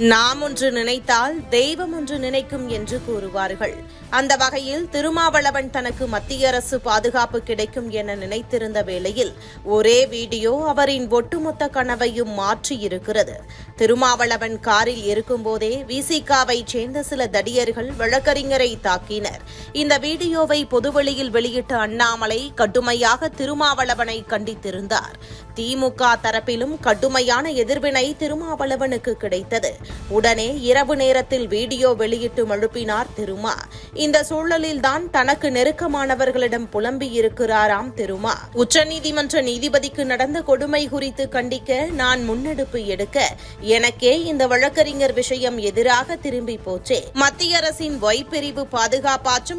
நாம் ஒன்று நினைத்தால் தெய்வம் ஒன்று நினைக்கும் என்று கூறுவார்கள். அந்த வகையில் திருமாவளவன் தனக்கு மத்திய அரசு பாதுகாப்பு கிடைக்கும் என நினைத்திருந்த வேளையில் ஒரே வீடியோ அவரின் ஒட்டுமொத்த கனவையும் மாற்றியிருக்கிறது திருமாவளவன் காரில் இருக்கும்போதே விசிகாவை சேர்ந்த சில தடியர்கள் வழக்கறிஞரை தாக்கினர். இந்த வீடியோவை பொதுவெளியில் வெளியிட்ட அண்ணாமலை கடுமையாக திருமாவளவனை கண்டித்திருந்தார். திமுக தரப்பிலும் கடுமையான எதிர்வினை திருமாவளவனுக்கு கிடைத்தது. உடனே இரவு நேரத்தில் வீடியோ வெளியிட்டு மழுப்பினார் திருமா. இந்த சூழலில்தான் தனக்கு நெருக்கமானவர்களிடம் புலம்பி இருக்கிறாராம் திருமா. உச்சநீதிமன்ற நீதிபதிக்கு நடந்த கொடுமை குறித்து கண்டிக்க நான் முன்னெடுப்பு எடுக்க எனக்கே இந்த வழக்கறிஞர் விஷயம் எதிராக திரும்பி போச்சே. மத்திய அரசின் ஒய் பிரிவு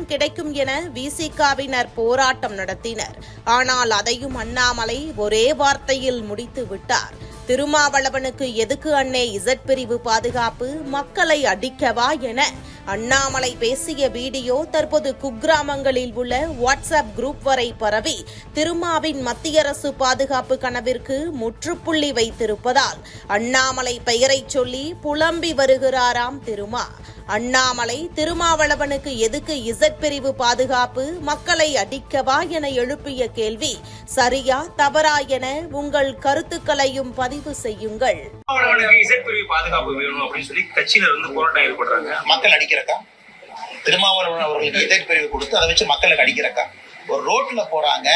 கிடைக்கும் என விசிகாவினர் போராட்டம் நடத்தினர். ஆனால் அதையும் அண்ணாமலை ஒரே வார்த்தையில் முடித்து விட்டார். திருமாவளவனுக்கு எதுக்கு அண்ணே இசட் பிரிவு பாதுகாப்பு? மக்களை அடிக்கவா என அண்ணாமலை பேசிய வீடியோ தற்போது குக்கிராமங்களில் உள்ள வாட்ஸ்அப் குரூப் வரை பரவி திருமாவின் மத்திய அரசு பாதுகாப்பு கனவிற்கு முற்றுப்புள்ளி வைத்திருப்பதால் அண்ணாமலை பெயரைச் சொல்லி புலம்பி வருகிறாராம் திருமா. அண்ணாமலை திருமாவளவனுக்கு எதுக்கு இசட் பிரிவு பாதுகாப்பு மக்களை அடிக்கவா என எழுப்பிய கேள்வி சரியா தவறா என உங்கள் கருத்துக்களையும் பதிவு செய்யுங்கள். பாதுகாப்பு வேணும் அப்படின்னு சொல்லி கட்சியினர் வந்து போராட்டம் ஈடுபடுறாங்க மக்கள் அடிக்கிறக்கா? திருமாவளவன் அவர்களுக்கு இதய பிரிவு கொடுத்து அதை வச்சு மக்களுக்கு அடிக்கிறக்கா? ஒரு ரோட்ல போறாங்க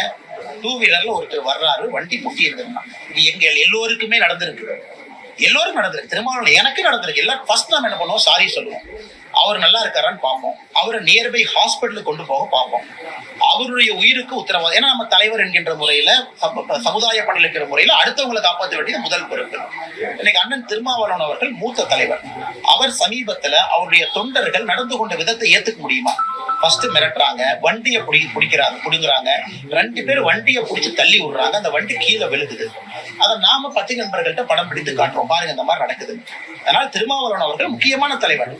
டூ வீலர்ல ஒருத்தர் வர்றாரு வண்டி முட்டி இருந்திருந்தான் இது எங்க எல்லோருக்குமே நடந்திருக்கு. எல்லோரும் நடந்திருக்கு. திருமாவளவன் எனக்கு நடந்திருக்கு. எல்லாம் ஃபர்ஸ்ட் நாம் என்ன பண்ணுவோம்? சாரி சொல்லுவோம். அவர் நல்லா இருக்காரான்னு பார்ப்போம். அவரை நியர்பை ஹாஸ்பிட்டலுக்கு கொண்டு போக பார்ப்போம். அவருடைய உயிருக்கு உத்தரவாதம். ஏன்னா நம்ம தலைவர் என்கின்ற முறையில சமுதாய பணியில் இருக்கிற முறையில அடுத்தவங்களை காப்பாற்ற வேண்டியது முதல் பொறுப்பு. இன்னைக்கு அண்ணன் திருமாவளவன் அவர்கள் மூத்த தலைவர். அவர் சமீபத்துல அவருடைய தொண்டர்கள் நடந்து கொண்ட விதத்தை ஏத்துக்க முடியுமா? ஃபர்ஸ்ட் மிரட்டுறாங்க. வண்டியை பிடி பிடிக்கிறாங்க பிடுங்குறாங்க. ரெண்டு பேர் வண்டியை பிடிச்சி தள்ளி விடுறாங்க. அந்த வண்டி கீழே விழுகுது. அதை நாம பத்தி நண்பர்கள்ட்ட படம் பிடித்து காட்டுறோம். பாருங்க இந்த மாதிரி நடக்குது அதனால திருமாவளவன் அவர்கள் முக்கியமான தலைவர்.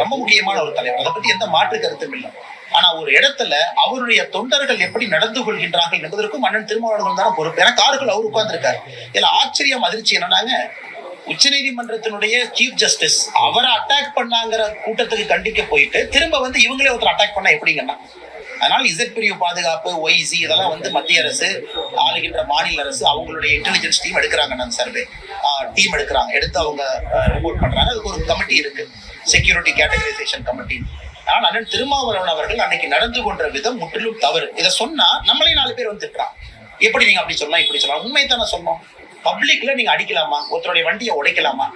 ரொம்ப முக்கியமான ஒரு தலைவர். அதை பத்தி எந்த மாற்று கருத்தும் இல்லை. ஆனா ஒரு இடத்துல அவருடைய தொண்டர்கள் எப்படி நடந்து கொள்கின்றார்கள் என்பதற்கும் அண்ணன் திருமாவளவன் தான் பொறுப்பு. ஏன்னா காருக்குள்ள அவர் உட்கார்ந்துருக்காரு. இதுல ஆச்சரியம் அதிர்ச்சி என்னன்னாங்க உச்சநீதிமன்றத்தினுடைய சீஃப் ஜஸ்டிஸ் அவரை அட்டாக் பண்ணாங்கிற கூட்டத்துக்கு கண்டிக்க போயிட்டு திரும்ப வந்து இவங்களே ஒருத்தர் அட்டாக் பண்ணா எப்படிங்கன்னா அதனால இசட் பிரிவு பாதுகாப்பு ஒய்சி இதெல்லாம் வந்து மத்திய அரசு ஆளுகின்ற மாநில அரசு அவங்களுடைய இன்டெலிஜென்ஸ் டீம் எடுக்கிறாங்க நான் சர்வே டீம் எடுக்கிறாங்க. எடுத்து அவங்க ரிப்போர்ட் பண்றாங்க. அதுக்கு ஒரு கமிட்டி இருக்கு. செக்யூரிட்டி கேட்டகரைசேஷன் கமிட்டி ஆனால் அண்ணன் திருமாவளவன் அவர்கள் அன்னைக்கு நடந்து கொண்ட விதம் முற்றிலும் தவறு. இதை சொன்னா நம்மளே நாலு பேர் வந்து திட்டுறான் எப்படி நீங்க அப்படி சொல்லலாம் இப்படி சொல்லலாம். உண்மை தானே சொன்னோம். பப்ளிக்ல நீங்க அடிக்கலாமா? ஒருத்தருடைய வண்டியை உடைக்கலாமா?